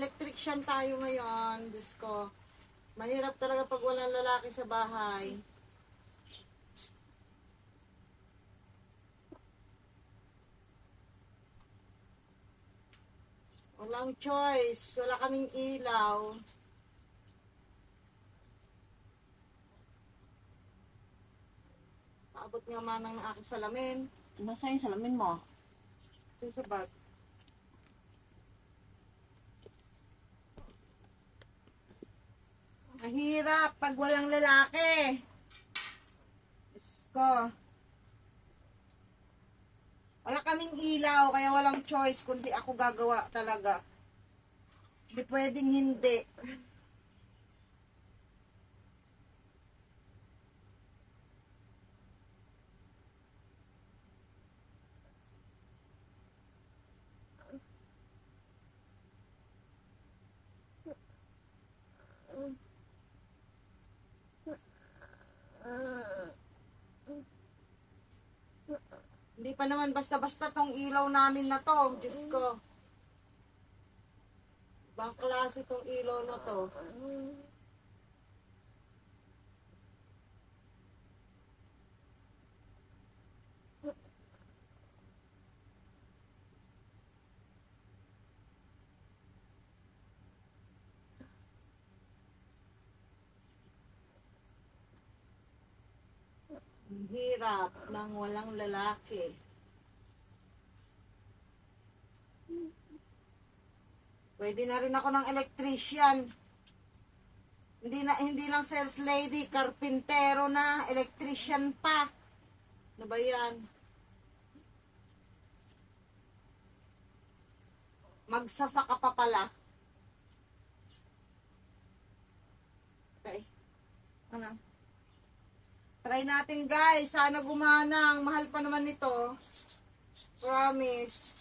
electrician tayo ngayon. Diyos ko. Mahirap talaga pag walang lalaki sa bahay. Walang choice. Wala kaming ilaw. Paabot nga manang ng aking salamin. Nasa yung salamin mo? Ito sa bag. Mahirap pag walang lalaki. Diyos ko. Wala kaming ilaw, kaya walang choice kundi ako gagawa talaga. Hindi pwedeng hindi. Hindi pa naman basta-basta tong ilaw namin na to. Diyos ko. Ibang klase tong ilaw na to. Hirap ng walang lalaki. Pwede na rin ako ng electrician. Hindi na hindi lang sales lady, karpintero na, electrician pa. Ano ba 'yan? Magsasaka pa pala. Okay. Ano? Try natin guys. Sana gumana. Ang mahal pa naman nito. Promise.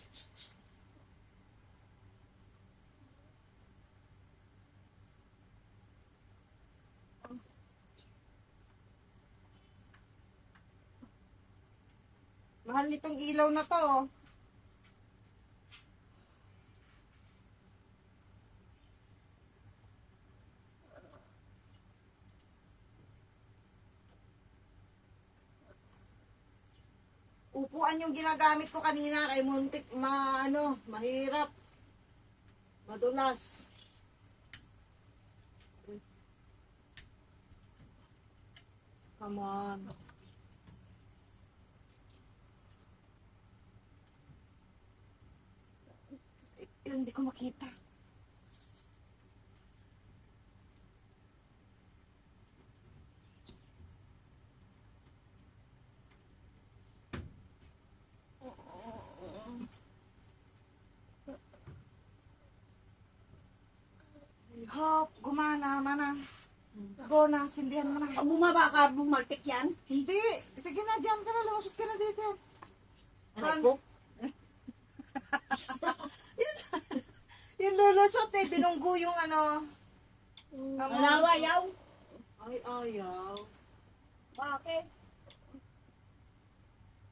Mahal nitong ilaw na to. oh. Upuan yung ginagamit ko kanina kay Muntik, ma, ano, mahirap. Madulas. Come on. Eh, Hindi ko makita. Hop, gumana, mana. Go na, sindihan mo na. Pag bumaba ka, bumaltik yan. Hindi. Sige na, dyan ka na. Lumusot ka na dito. Aray ko. Yung lulusot eh, binunggo yung ano. ang- Alawa, yaw. Ay, ayaw. Bakit?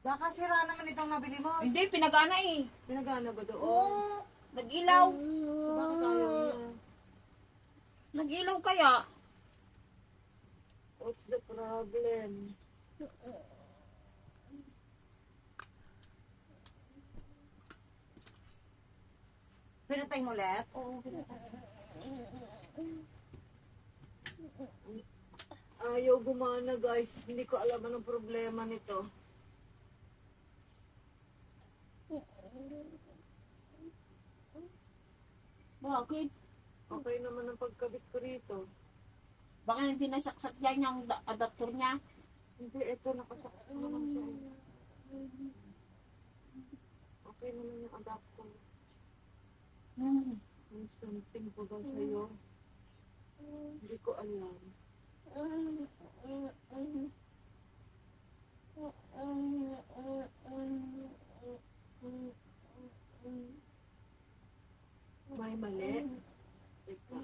Baka sira naman itong nabili mo. Hindi, pinagana eh. Pinagana ba doon? Oo. Nag-ilaw. So, bakit ayaw niya? Nag-ilaw kaya. What's the problem? Pinatay mo ulit? Oo. Ayaw gumana guys. Hindi ko alam anong problema nito. Bakit? Okay naman ang pagkabit ko rito. Baka hindi nasaksak yan yung da- adapter niya. Hindi, ito nakasaksak naman siya. Okay naman yung adapter. Hmm. May something pa ba sa'yo? Hindi ko alam. May mali. Teka.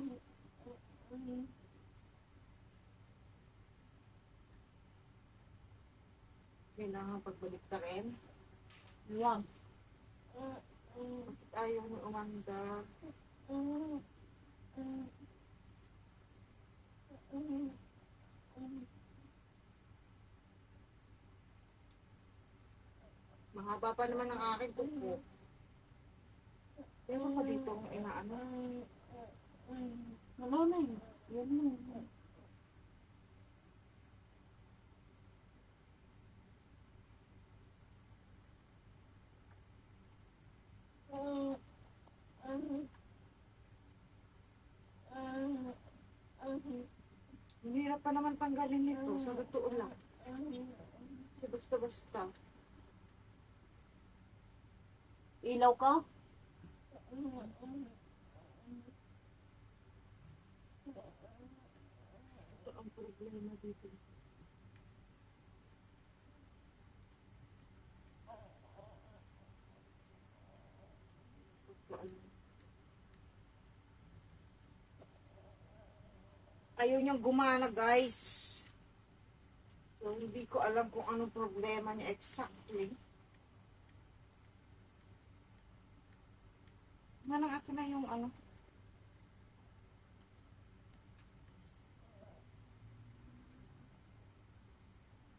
Kailangan pagbalik ta rin. Yan. Bakit ayaw mo umanda? Mahaba pa naman ang aking kuko. Meron pa dito ang inaano. Wala na yun. Yan na. Mahirap pa naman tanggalin nito. Sa totoo lang. Kasi basta-basta. Ilaw ka? Ito ang problema dito. Ayaw niyang gumana guys. So hindi ko alam kung anong problema niya exactly. Manang ako na yung ano.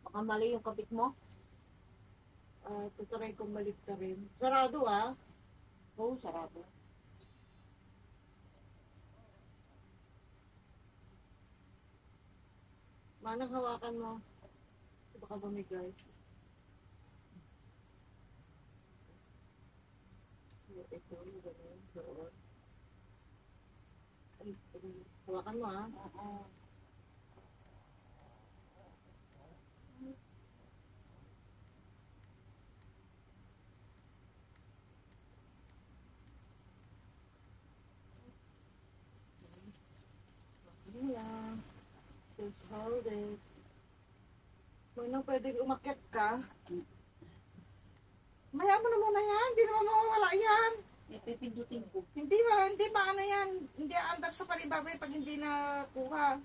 Baka mali yung kapit mo? Uh, tatry kong balik ka rin. Sarado ah. Oo, sarado. Manang hawakan mo. Kasi baka bumigay. So, ito, ganun, doon. Ay. Hawakan mo ah. Oo. Ano lang. Just hold it. Manang pwede umakyat ka. Maya mo na muna yan. Hindi naman mawawala yan. Eh, pipindutin ko. Hindi ba, hindi ba ano yan? Hindi andar sa panibagay pag hindi na kuha.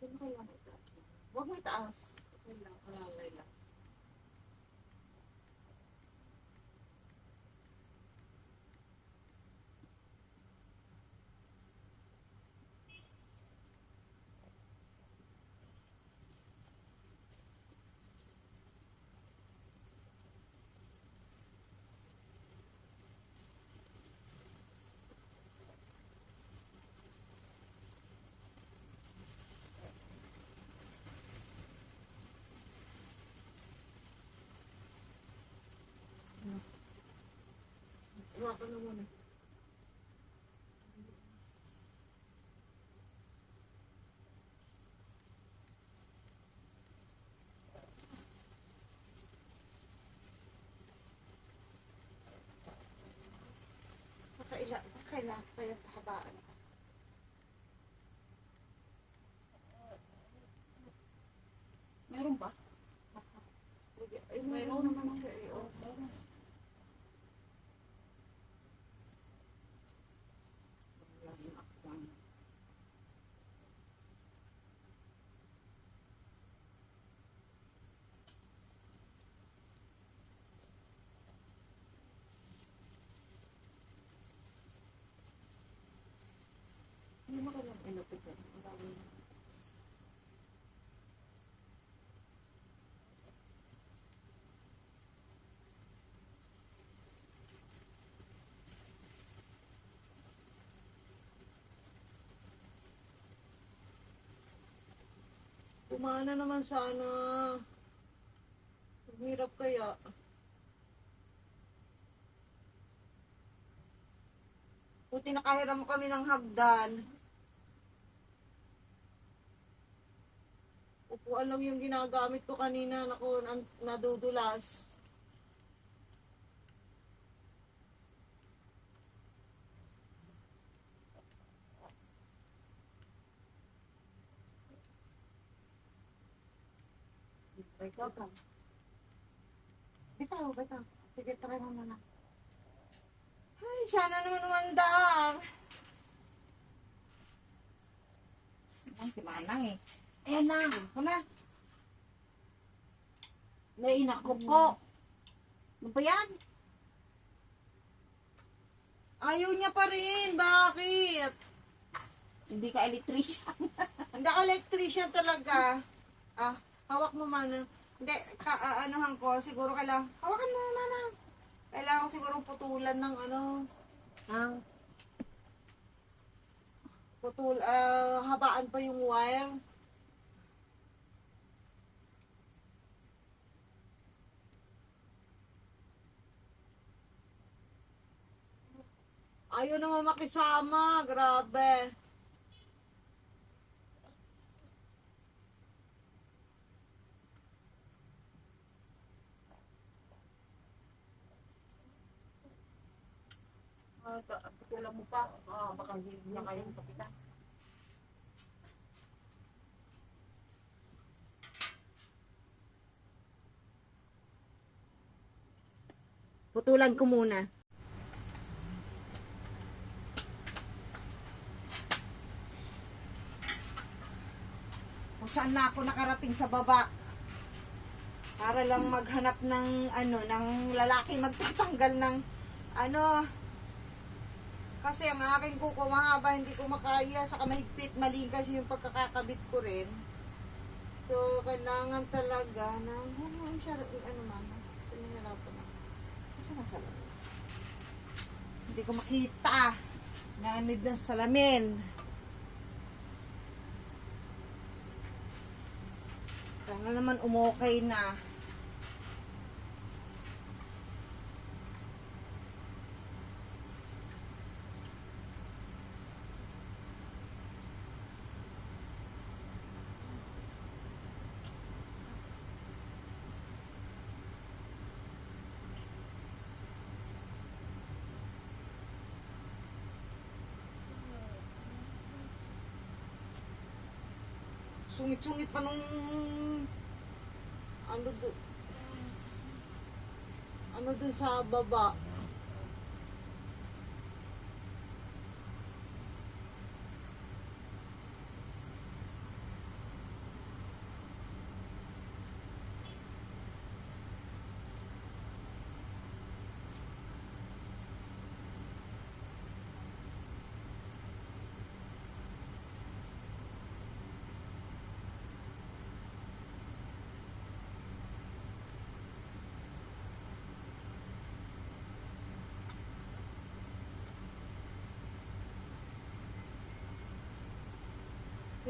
Huwag mo kailangan itaas. Huwag Hawakan mo muna. Kakaila, kakaila, kaya pahabaan. Meron ba? Ay, meron naman siya. eh, oh. Hindi mo dami. Kumana naman sana. Ang hirap kaya. Buti nakahiram kami ng hagdan. Upuan lang yung ginagamit ko kanina. Naku, nadudulas. Ikaw ka. Bitaw, bitaw. Sige, try mo muna. Ay, sana naman umandar. Ay, si Manang eh. Ayan na. Na. Nainak ko po. Ano ba yan? Ayaw niya pa rin. Bakit? Hindi ka electrician. Hindi ako electrician talaga. Ah, hawak mo man. Hindi, ka, ah, anuhan ko, siguro kailangan, hawakan mo man. ah. Kailangan ko siguro putulan ng ano, Ang putul, ah, habaan pa yung wire. Ayaw naman makisama, grabe. uh, putulan mo pa. Ah, baka hindi na kayong kapitan. Putulan ko muna. Saan na ako nakarating sa baba. Para lang maghanap ng ano, ng lalaki magtatanggal ng ano. Kasi ang aking kuko mahaba, hindi ko makaya. Saka mahigpit, maligas yung pagkakakabit ko rin. So, kailangan talaga ng, ano, siya, ano man, pinahirapan ako. Kasi nasa. Hindi ko makita. Nanid ng salamin. Sana naman umokay na. Sungit-sungit pa nung ano dun ano dun sa baba.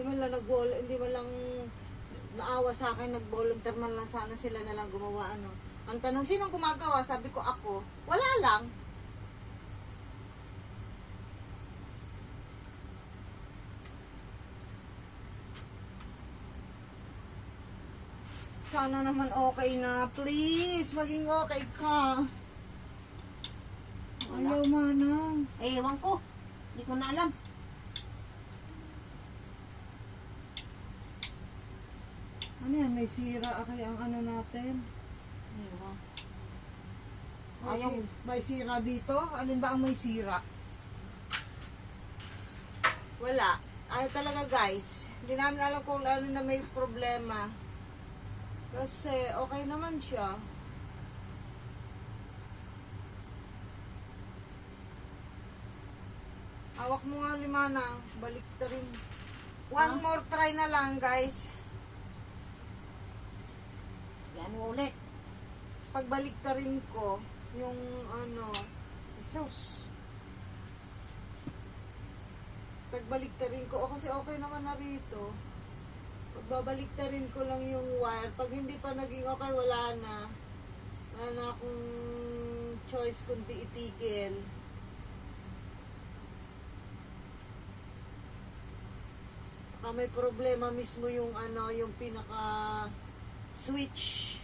Hindi man lang nag hindi man lang naawa sa akin, nag-volunteer man lang sana sila na lang gumawa ano. Ang tanong, sinong gumagawa? Sabi ko ako, wala lang. Sana naman okay na. Please, maging okay ka. Ayaw manang. Eh, ewan ko. Hindi ko na alam. Ano yan? May sira kaya ang ano natin? Ewan. May, Ayaw. si- may sira dito? Alin ba ang may sira? Wala. Ayaw talaga guys. Hindi namin alam kung ano na may problema. Kasi okay naman siya. Hawak mo nga limana. Balik ta rin. One Huh? more try na lang guys. Yan mo ulit. pagbalik ta rin ko, yung ano, sauce. Pagbalik ta rin ko, o kasi okay naman na rito. Pagbabalik ta rin ko lang yung wire. Pag hindi pa naging okay, wala na. Wala na akong choice kundi itigil. Baka may problema mismo yung ano, yung pinaka switch.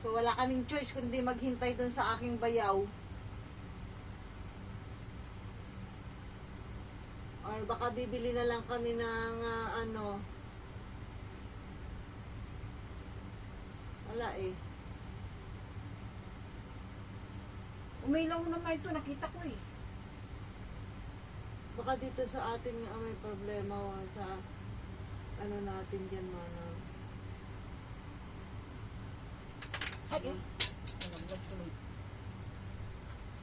So wala kaming choice kundi maghintay dun sa aking bayaw. Or baka bibili na lang kami ng ah, ano. Wala eh. Umilaw naman ito. Nakita ko eh. Baka dito sa atin nga may problema o sa ano natin dyan, manang. Ay, eh. Nalaglag tuloy.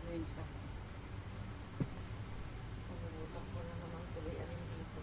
Ayun, sa. Nagugutak ko na naman tuloy ano dito.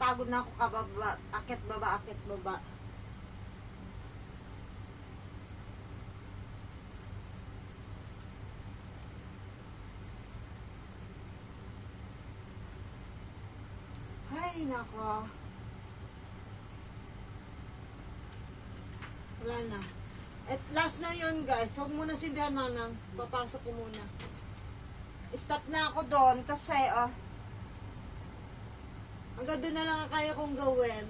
Napagod na ako kababa. Akit baba, akit baba. Ay, nako. Wala na. At last na yun, guys. Huwag muna sindihan, manang. Papasok ko muna. Stop na ako doon kasi, oh, Hanggang doon na lang ang kaya kong gawin.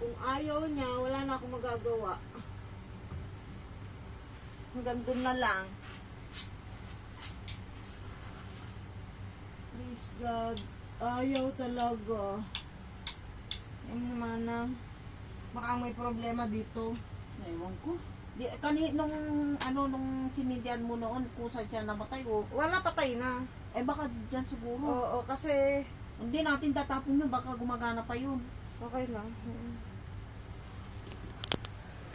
Kung ayaw niya, wala na akong magagawa. Hanggang doon na lang. Please God, ayaw talaga. Yan naman na. Baka may problema dito. Ewan ko. Di, kani, nung, ano, nung sinidyan mo noon, kung saan siya namatay, o, Wala patay na. eh baka dyan siguro. Oo, kasi Hindi natin tatapon yun, baka gumagana pa yun. okay lang. Mm.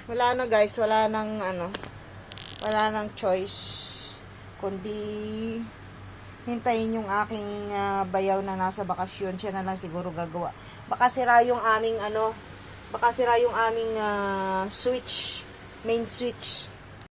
Wala na guys, wala nang ano, wala nang choice kundi hintayin yung aking ah, bayaw na nasa bakasyon, siya na lang siguro gagawa. Baka sira yung aming ano, baka sira yung aming ah, switch, main switch.